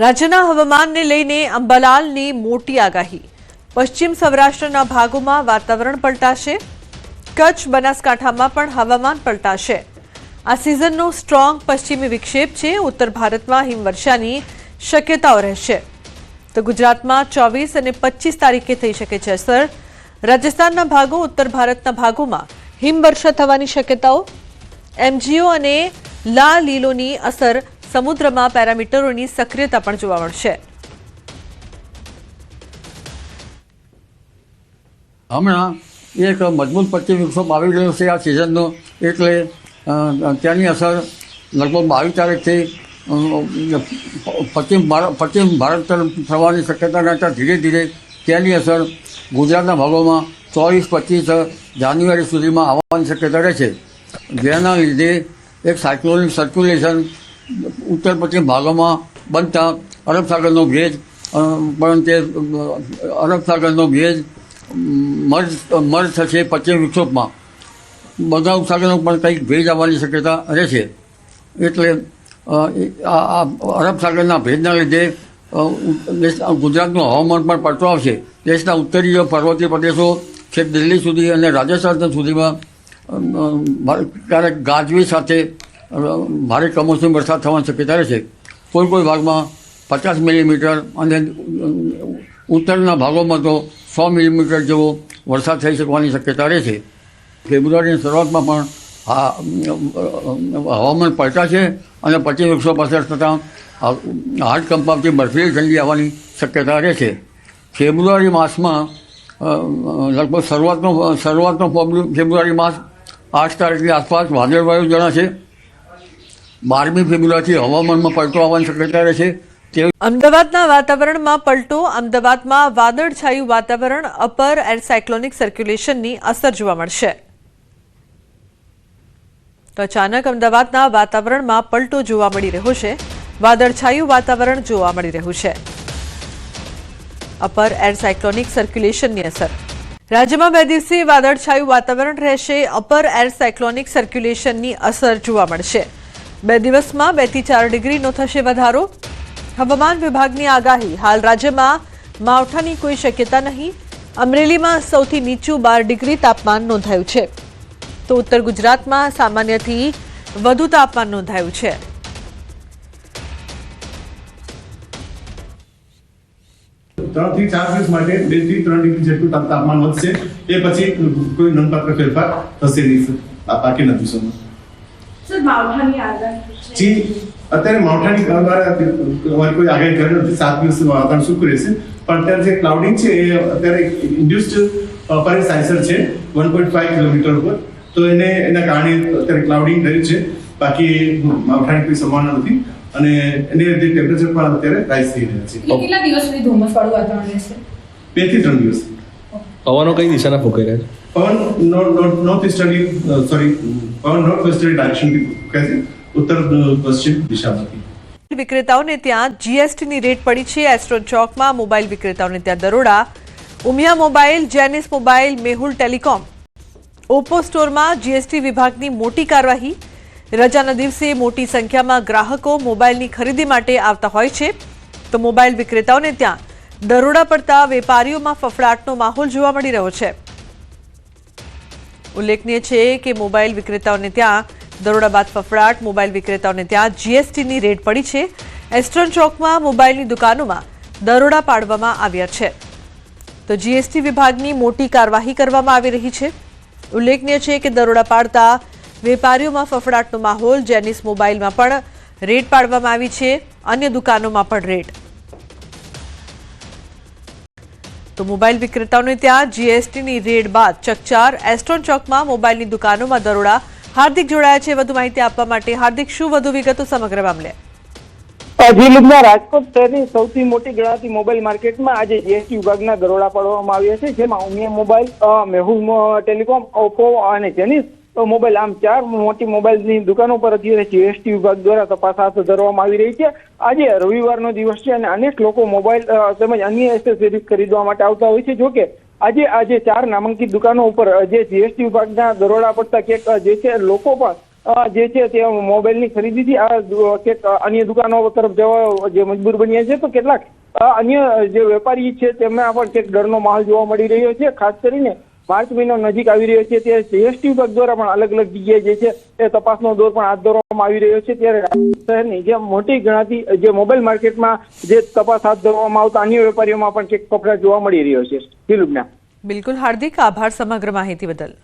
રાજ્યના હવામાનને લઈને અંબાલાલની મોટી આગાહી. પશ્ચિમ સૌરાષ્ટ્રના ભાગોમાં વાતાવરણ પલટાશે. કચ્છ બનાસકાંઠામાં પણ હવામાન પલટાશે. આ સિઝનનો સ્ટ્રોંગ પશ્ચિમી વિક્ષેપ છે. ઉત્તર ભારતમાં હિમવર્ષાની શક્યતાઓ રહેશે. તો ગુજરાતમાં ચોવીસ અને પચીસ તારીખે થઈ શકે છે અસર. રાજસ્થાનના ભાગો, ઉત્તર ભારતના ભાગોમાં હિમવર્ષા થવાની શક્યતાઓ. એમજીઓ અને લા લીલોની અસર સમુદ્રમાં પેરામીટરોની સક્રિયતા પણ જોવા મળશે. હમણાં એક મજબૂત પશ્ચિમ વિક્ષોભ આવી રહ્યો છે આ સિઝનનો એટલે ત્યાંની અસર લગભગ બાવીસ તારીખથી પશ્ચિમ ભારત પશ્ચિમ ભારત તરફ થવાની શક્યતા રહેતા ધીરે ધીરે ત્યાંની અસર ગુજરાતના ભાગોમાં ચોવીસ, પચીસ જાન્યુઆરી સુધીમાં આવવાની શક્યતા રહે છે. જેના લીધે એક સાયક્લોનિક સર્ક્યુલેશન ઉત્તર પશ્ચિમ ભાગોમાં બનતા અરબ સાગરનો ભેજ પણ તે અરબ સાગરનો ભેજ મર્જ મર્જ થશે પશ્ચિમ વિક્ષોભમાં. બંગાળ સાગરનો પણ કંઈક ભેજ આવવાની શક્યતા રહેશે. એટલે આ અરબ સાગરના ભેજના લીધે ગુજરાતનું હવામાન પણ પડતો આવશે. દેશના ઉત્તરીય પર્વતીય પ્રદેશો, છેક દિલ્હી સુધી અને રાજસ્થાન સુધીમાં ક્યારેક ગાજવી સાથે ભારે કમોસમી વરસાદ થવાની શક્યતા રહેશે. કોઈ કોઈ ભાગમાં પચાસ મિલીમીટર અને ઉત્તરના ભાગોમાં તો સો મિલીમીટર જેવો વરસાદ થઈ શકવાની શક્યતા રહેશે. ફેબ્રુઆરીની શરૂઆતમાં પણ આ હવામાન પલટાશે અને પછી એકસો પાસઠ થતાં હાડ કંપાવતી બરફીલી ઠંડી આવવાની શક્યતા રહેશે. ફેબ્રુઆરી માસમાં લગભગ શરૂઆતનો શરૂઆતનો ફેબ્રુઆરી માસ આઠ તારીખની આસપાસ વાદળવાયુ જણાશે. બારમી ફેબ્રુઆરીથી હવામાનમાં પલટો આવવાની શક્યતા રહેશે અમદાવાદના વાતાવરણમાં પલટો, અમદાવાદમાં વાદળછાયું વાતાવરણ, અપર એર સાયક્લોનિક સર્ક્યુલેશનની અસર જોવા મળશે. તો અચાનક અમદાવાદના વાતાવરણમાં પલટો જોવા મળી રહ્યો છે. વાદળછાયું વાતાવરણ જોવા મળી રહ્યું છે. અપર એર સાયક્લોનિક સર્ક્યુલેશનની અસર. રાજ્યમાં બે દિવસીય વાદળછાયું વાતાવરણ રહેશે. અપર એર સાયક્લોનિક સર્ક્યુલેશનની અસર જોવા મળશે. બે દિવસમાં બેથી ચાર ડિગ્રીનો થશે વધારો. હવામાન વિભાગની આગાહી. હાલ રાજ્યમાં માવઠાની કોઈ શક્યતા નહીં. અમરેલીમાં સૌથી નીચું બાર ડિગ્રી તાપમાન નોંધાયું છે. તો ઉત્તર ગુજરાતમાં સામાન્યથી વધુ તાપમાન નોંધાયું છે. ત્રણથી ચાર દિવસ માટે બેથી ત્રણ ડિગ્રી જેટલું તાપમાન વધશે. એ પછી કોઈ નોંધપાત્ર ફેરફાર થશે નહીં બાકી નથી દિવસોમાં સર માવઠાની આગાહી જી અત્યારે માવઠાની દ્વારા અમારી કોઈ આગાહી કરી નથી સાત દિવસ વાતાવરણ સૂકું રહેશે. પણ અત્યારે જે ક્લાઉડિંગ છે એ અત્યારે ઇન્ડ્યુસ્ડ પરેશ આઈસર છે વન પોઈન્ટ ફાઈવ કિલોમીટર ઉપર. તો એને એના કારણે અત્યારે ક્લાઉડિંગ રહ્યું છે. બાકી માવઠાની કોઈ સંભાવના નથી. અને એને લીધે ટેમ્પરેચર પણ અત્યારે રાઈઝ થઈ રહ્યા છે. કેટલા દિવસ સુધી ધુમ્મસ વાળું વાતાવરણ રહેશે? બેથી ત્રણ દિવસ. પવનો કઈ દિશાના ફૂંકાઈ રહ્યા છે? પવન નોર્થ ઇસ્ટર્લી સોરી પવન નોર્થ વેસ્ટર્લી ડાયરેક્શનથી કહે છે ઉત્તર પશ્ચિમ દિશામાંથી વિક્રેતાઓને ત્યાં જીએસટીની રેટ પડી છે એસ્ટ્રોન ચોકમાં મોબાઈલ વિક્રેતાઓને ત્યાં દરોડા Umiya mobile Jenis mobile Mehul telecom Oppo સ્ટોરમાં જીએસટી વિભાગની મોટી કાર્યવાહી રજાના દિવસે મોટી સંખ્યામાં ગ્રાહકો મોબાઈલની ખરીદી માટે આવતા હોય છે તો મોબાઈલ વિક્રેતાઓને ત્યાં દરોડા પડતા વેપારીઓમાં ફફડાટનો માહોલ જોવા મળી રહ્યો છે ઉલ્લેખનીય છે કે મોબાઈલ વિક્રેતાઓને ત્યાં દરોડા બાદ ફફડાટ, મોબાઈલ વિક્રેતાઓને ત્યાં જીએસટીની રેડ પડી છે. એસ્ટ્રોન ચોકમાં મોબાઈલની દુકાનોમાં દરોડા પાડવામાં આવ્યા છે. તો જીએસટી વિભાગની મોટી કાર્યવાહી કરવામાં આવી રહી છે. ઉલ્લેખનીય છે કે દરોડા પાડતા વેપારીઓમાં ફફડાટનો માહોલ, જેનિસ મોબાઈલમાં પણ રેડ પાડવામાં આવી છે. અન્ય દુકાનોમાં પણ રેડ. તો મોબાઈલ વિક્રેતાઓને ત્યાં જીએસટીની રેડ બાદ ચકચાર એસ્ટ્રોન ચોકમાં મોબાઈલની દુકાનોમાં દરોડા. હાર્દિક જોડાયા છે વધુ માહિતી આપવા માટે. હાર્દિક શું વધુ વિગતો સમગ્ર મામલે? જી લુબના રાજકોટ શહેરની સૌથી મોટી ગણાતી મોબાઈલ માર્કેટમાં આજે જીએસટી વિભાગના દરોડા પાડવામાં આવ્યા છે જેમાં ઉમિયા મોબાઈલ અ, મેહુલ ટેલિકોમ ઓપ્પો અને જેનિસ અ, મોબાઈલ આમ ચાર મોટી મોબાઈલની દુકાનો પર અત્યારે જીએસટી વિભાગ દ્વારા તપાસ હાથ ધરવામાં આવી રહી છે. આજે રવિવારનો દિવસ છે અને અનેક લોકો મોબાઈલ તેમજ અન્ય એસેસરીઝ ખરીદવા માટે આવતા હોય છે. જોકે આજે આજે ચાર નામાંકિત દુકાનો ઉપર જે જીએસટી વિભાગના દરોડા પડતા કેક જે છે લોકો પણ જે છે તે મોબાઈલની ખરીદીથી આ કેક અન્ય દુકાનો તરફ જવા જે મજબૂર બન્યા છે. તો કેટલાક અન્ય જે વેપારી છે તેમાં પણ કંઈક ડરનો માહોલ જોવા મળી રહ્યો છે. ખાસ કરીને માર્ચ મહિનો નજીક આવી રહ્યો છે, ત્યારે જીએસટી વિભાગ દ્વારા પણ અલગ અલગ જગ્યાએ જે છે, એ તપાસનો દોર પણ હાથ ધરવામાં આવી રહ્યો છે, ત્યારે શહેરની જે મોટી ગણાતી, જે મોબાઈલ માર્કેટમાં જે તપાસ હાથ ધરવામાં આવતા અન્ય વેપારીઓમાં પણ કંઈક કપડા જોવા મળી રહ્યો છે. બિલકુલ, હાર્દિક આભાર સમગ્ર માહિતી બદલ.